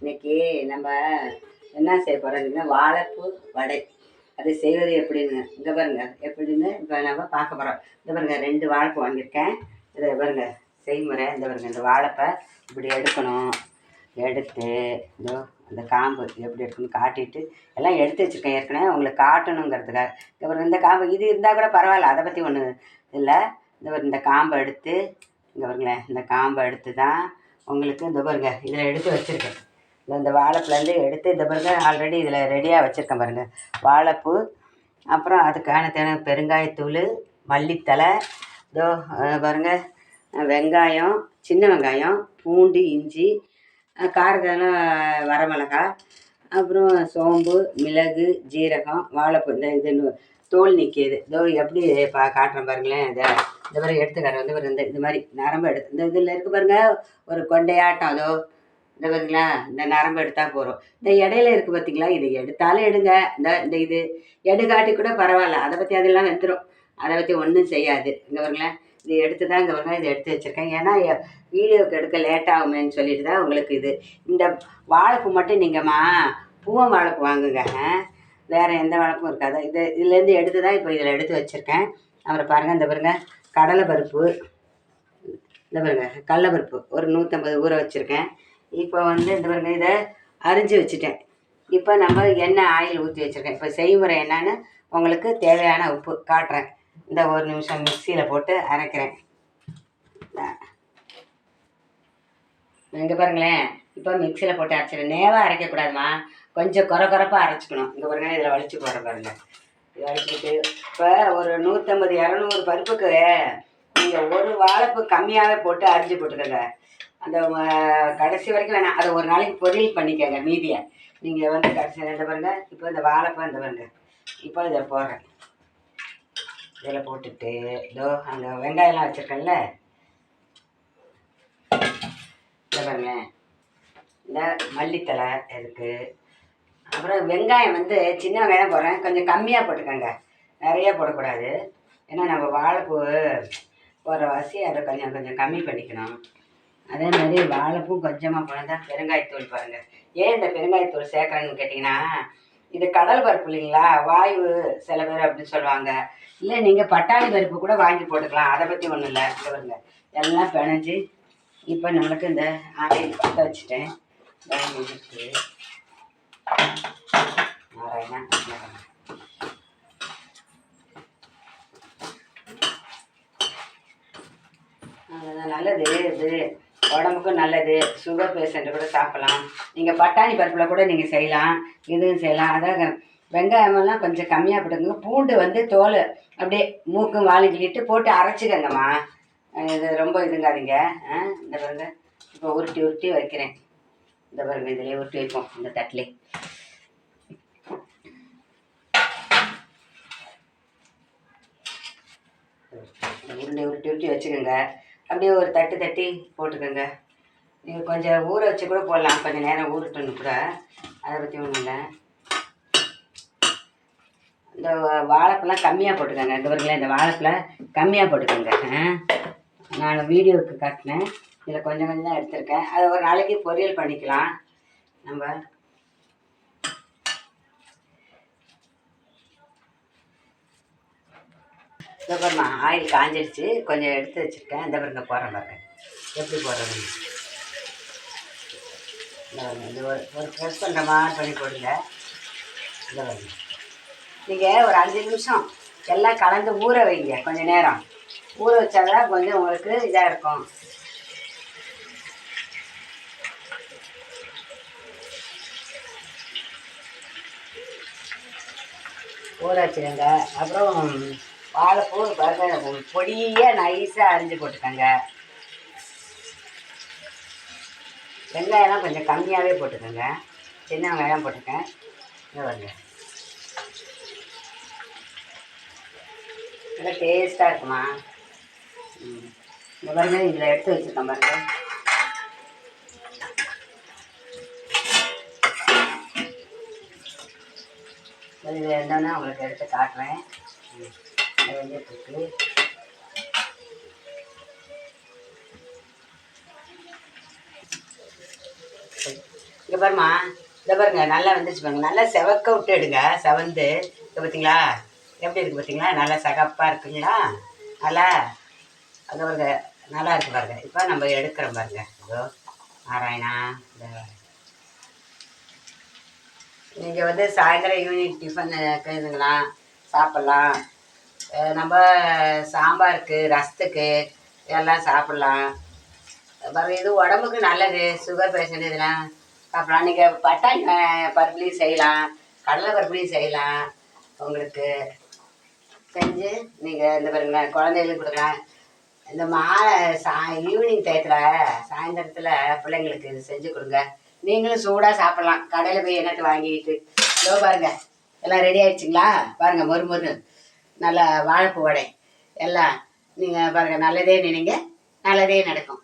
இன்னைக்கு நம்ம என்ன செய்ய போகிறோம்னா வாழைப்பூ வடை. அது செய்வது எப்படின்னு இங்கே பாருங்க எப்படின்னு இப்போ நம்ம பார்க்க போகிறோம் இந்த பாருங்க ரெண்டு வாழைப்பூ வாங்கியிருக்கேன். இதை பாருங்க செய்முறை இந்த பாருங்க இந்த வாழைப்பை இப்படி எடுக்கணும். எடுத்து இதோ அந்த காம்பு எப்படி எடுக்கணும் காட்டிட்டு எல்லாம் எடுத்து வச்சுருக்கேன். ஏற்கனவே உங்களுக்கு காட்டணுங்கிறதுக்காக. இந்த பாருங்க இந்த காம்பு இது இருந்தால் கூட பரவாயில்ல அதை பற்றி ஒன்று இல்லை. இந்த இந்த காம்பை எடுத்து இங்கே பாருங்களேன் இந்த காம்பை எடுத்து தான் உங்களுக்கு இந்த பாருங்க இதில் எடுத்து வச்சுருக்கேன். இந்த இந்த வாழைப்பூலேருந்து எடுத்து இந்த பாருங்க ஆல்ரெடி இதில் ரெடியாக வச்சுருக்கேன் பாருங்கள் வாழைப்பூ அப்புறம் அதுக்கான தேவை பெருங்காயத்தூள் மல்லித்தலை இதோ அஹ் பாருங்க வெங்காயம் சின்ன வெங்காயம் பூண்டு இஞ்சி காரதெல்லாம் வரமிளகாய் அப்புறம் சோம்பு மிளகு ஜீரகம் வாழைப்பூ இந்த இது தோல் நிற்கிது இதோ எப்படி பா காட்டுறேன் பாருங்களேன் இதை. இந்த மாதிரி எடுத்துக்காரு வந்து இந்த இந்த மாதிரி நரம்பு எடுத்து இந்த இதில் இருக்கு பாருங்க ஒரு கொண்டையாட்டம் அதோ இந்த பார்த்தீங்களா இந்த நரம்பு எடுத்தால் போகிறோம் இந்த இடையில இருக்குது பார்த்தீங்களா இதை எடுத்தாலும் எடுங்க. இந்த இந்த இது எடுகாட்டி கூட பரவாயில்ல. அதை பற்றி அதெல்லாம் வந்துடும் அதை பற்றி ஒன்றும் செய்யாது. இங்கே பாருங்களேன் இது எடுத்து தான் இங்கே பாருங்கள் இதை எடுத்து வச்சுருக்கேன். ஏன்னா வீடியோக்கு எடுக்க லேட் ஆகுமேன்னு சொல்லிட்டு தான் உங்களுக்கு இது. இந்த வாழைப்பூ மட்டும் நீங்கம்மா பூவம் வாழைப்பூ வாங்குங்க. வேறு எந்த வாழைப்பும் இருக்காது? இது இதுலேருந்து எடுத்து தான் இப்போ இதில் எடுத்து வச்சுருக்கேன். அப்புறம் பாருங்கள் இந்த பாருங்கள் கடலை பருப்பு இந்த பாருங்க கடலைப்பருப்பு. ஒரு நூற்றம்பது ஊற வச்சுருக்கேன். இப்போ வந்து இந்த பாருங்க இதை அரிஞ்சு வச்சுட்டேன். இப்போ நம்ம எண்ணெய் ஆயில் ஊற்றி வச்சுருக்கேன். இப்போ செய்முறை என்னன்னு உங்களுக்கு தேவையான உப்பு காட்டுறேன். இந்த ஒரு நிமிஷம் மிக்சியில் போட்டு அரைக்கிறேன். இங்கே பாருங்களேன். இப்போ மிக்சியில் போட்டு அரைச்சிடுறேன். நேவாக அரைக்கக்கூடாதும்மா கொஞ்சம் குறை குறைப்பாக அரைச்சிக்கணும். இங்கே பாருங்க இதில் வலிச்சு போடுற பாருங்க. இது வலிச்சுட்டு இப்போ ஒரு நூற்றம்பது இரநூறு பருப்புக்கு நீங்கள் ஒரு வாழைப்பு கம்மியாகவே போட்டு அரிஞ்சு போட்டுக்கோங்க. அந்த கடைசி வரைக்கும் வேணாம். அதை ஒரு நாளைக்கு பொரியல் பண்ணிக்கோங்க மீதியை. நீங்கள் வந்து கடைசி ரெண்டு பாருங்க. இப்போ இந்த வாழைப்பூ இந்த பாருங்க. இப்போ இதை போடுறேன். இதில் போட்டுட்டு இதோ அந்த வெங்காயம்லாம் வச்சுருக்கேன்ல. இதை பாருங்களேன் இந்த மல்லித்தலை இருக்குது அப்புறம் வெங்காயம் வந்து சின்ன வெங்காயம் போடுறேன். கொஞ்சம் கம்மியாக போட்டுக்கோங்க. நிறைய போடக்கூடாது. ஏன்னா நம்ம வாழைப்பூ போடுற வாசி அதை கொஞ்சம் கொஞ்சம் கம்மி பண்ணிக்கணும். அதே மாதிரி வாழைப்பும் கொஞ்சமாக போனதா பெருங்காயத்தூள் பாருங்கள் ஏன் இந்த பெருங்காயத்தூள் சேர்க்குறேன்னு கேட்டிங்கன்னா இது கடல் பருப்பு இல்லைங்களா? வாயு சில பேர் அப்படின்னு சொல்லுவாங்க. இல்லை நீங்கள் பட்டாணி பருப்பு கூட வாங்கி போட்டுக்கலாம். அதை பற்றி ஒன்றும் இல்லை. இங்க பாருங்க. எல்லாம் பிணைஞ்சு இப்போ நம்மளுக்கு இந்த ஆயில் பற்ற வச்சுட்டேன். நாராயணா நல்லது இது. உடம்புக்கும் நல்லது சுகர் பேஷண்ட் கூட சாப்பிடலாம். நீங்கள் பட்டாணி பருப்பில் கூட நீங்கள் செய்யலாம். இதுவும் செய்யலாம். அதான் வெங்காயமெல்லாம் கொஞ்சம் கம்மியாக போட்டுக்கோங்க. பூண்டு வந்து தோல் அப்படியே மூக்கும் வாலிக்கிட்டு போட்டு அரைச்சிக்கங்கம்மா. இது ரொம்ப இதுங்காதீங்க. ஆ, இந்த பாருங்க. இப்போ உருட்டி உருட்டி வைக்கிறேன். இந்த பாருங்க இதிலே உருட்டி வைப்போம் இந்த தட்டிலே. உருண்டை உருட்டி உருட்டி வச்சுக்கோங்க. அப்படியே ஒரு தட்டு தட்டி போட்டுக்கோங்க. நீங்கள் கொஞ்சம் ஊற வச்சு கூட போடலாம். கொஞ்சம் நேரம் ஊறட்டுன்னு கூட. அதை பற்றி ஒன்றும் இல்லை. இந்த வாழைப்பழம் கம்மியாக போட்டுக்கோங்க. இந்த பாருங்களேன் இந்த வாழைப்பழம் கம்மியாக போட்டுக்கோங்க. ஆ? நான் வீடியோவுக்கு காட்டினேன். இதில் கொஞ்சம் கொஞ்சம் தான் எடுத்திருக்கேன். அதை ஒரு நாளைக்கு பொரியல் பண்ணிக்கலாம். நம்ம இந்த பாருமா ஆயில் காஞ்சிடுச்சு கொஞ்சம் எடுத்து வச்சுருக்கேன். இந்த பாருங்க போடுறேன் பாருங்க. எப்படி போடுறது இந்த பாருங்க இந்த ஒரு ஒரு ப்ரெஸ் பண்ணுற மாதிரி பண்ணி போடுங்க. இந்த பாருங்க. நீங்கள் ஒரு அஞ்சு நிமிஷம் எல்லாம் கலந்து ஊற வைங்க. கொஞ்சம் நேரம். ஊற வச்சா தான் கொஞ்சம் உங்களுக்கு இதாக இருக்கும். ஊற வச்சுருங்க. அப்புறம் வாழைப்பூ பாருங்க பொடியாக நைஸாக அரிஞ்சு போட்டுக்கோங்க. வெங்காயம்லாம் கொஞ்சம் கம்மியாகவே போட்டுக்கோங்க. சின்ன வெங்காயம் போட்டுக்கேன். இதை வருங்க நல்லா டேஸ்ட்டாக இருக்குமா? ம். இந்த பாருங்க இதில் எடுத்து வச்சுருக்கேன் பாருங்க. இதில் இருந்தோன்னே உங்களுக்கு எடுத்து காட்டுறேன். ம். இது இங்கே பாருமா இந்த பாருங்க நல்லா வந்துச்சு பாருங்க. நல்லா செவக்க விட்டு எடுங்க. செவந்து. இது பார்த்தீங்களா எப்படி இருக்குது பார்த்தீங்களா நல்லா சகப்பாக இருக்குங்களா? நல்லா அது பாருங்க. நல்லா இருக்கு பாருங்க. இப்போ நம்ம எடுக்கிறோம் பாருங்க. இதோ நாராயணா இந்த. நீங்கள் வந்து சாயந்தரம் ஈவினிங் டிஃபன் கேதுங்களா சாப்பிட்லாம். நம்ம சாம்பாருக்கு ரசத்துக்கு எல்லாம் சாப்பிட்லாம். அப்புறம் இது உடம்புக்கு நல்லது சுகர் பேஷண்ட் இதெல்லாம் சாப்பிட்லாம். நீங்கள் பட்டாணி பருப்புலையும் செய்யலாம். கடலை பருப்புலையும் செய்யலாம் உங்களுக்கு. செஞ்சு நீங்கள் இந்த பாருங்க குழந்தைகளுக்கு கொடுக்கலாம். இந்த மாலை சா ஈவினிங் டயத்தில் சாயந்தரத்தில் பிள்ளைங்களுக்கு இது செஞ்சு கொடுங்க. நீங்களும் சூடாக சாப்பிட்லாம். கடையில் போய் என்னட்டு வாங்கிட்டு இதோ பாருங்கள் எல்லாம் ரெடி ஆயிடுச்சுங்களா? பாருங்கள் மொறு மொறு நல்ல வாழைப்பு வடை. எல்லாம் நீங்கள் பாருங்கள் நல்லதே நினைங்க நல்லதே நடக்கும்.